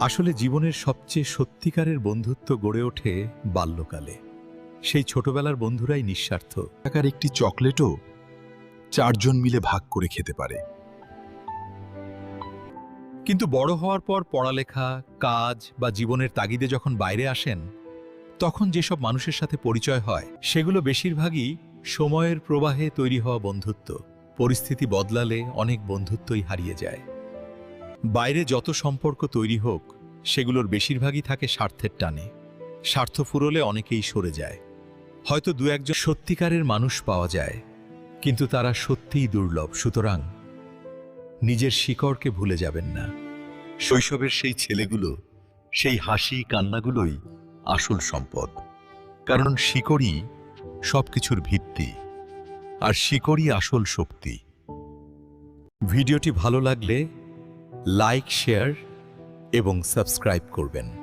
আসলে জীবনের সবচেয়ে সত্যিকারের বন্ধুত্ব গড়ে ওঠে বাল্যকালে। সেই ছোটবেলার বন্ধুরাই নিঃস্বার্থ। টাকার একটি চকলেটও চারজন মিলে ভাগ করে খেতে পারে। কিন্তু বড় হওয়ার পর পড়ালেখা কাজ বা জীবনের তাগিদে যখন বাইরে আসেন তখন যেসব মানুষের সাথে পরিচয় হয় সেগুলো বেশিরভাগই সময়ের প্রবাহে তৈরি হওয়া বন্ধুত্ব। পরিস্থিতি বদলালে অনেক বন্ধুত্বই হারিয়ে যায়। বাইরে যত সম্পর্ক তৈরি হোক, সেগুলোর বেশিরভাগই থাকে স্বার্থের টানে। স্বার্থ ফুরলে অনেকেই সরে যায়। হয়তো দু একজন সত্যিকারের মানুষ পাওয়া যায়, কিন্তু তারা সত্যিই দুর্লভ। সুতরাং নিজের শিকড়কে ভুলে যাবেন না। শৈশবের সেই ছেলেগুলো, সেই হাসি, কান্নাগুলোই আসল সম্পদ। কারণ শিকড়ই সবকিছুর ভিত্তি, আর শিকড়ই আসল শক্তি। ভিডিওটি ভালো লাগলে লাইক শেয়ার এবং সাবস্ক্রাইব করবেন।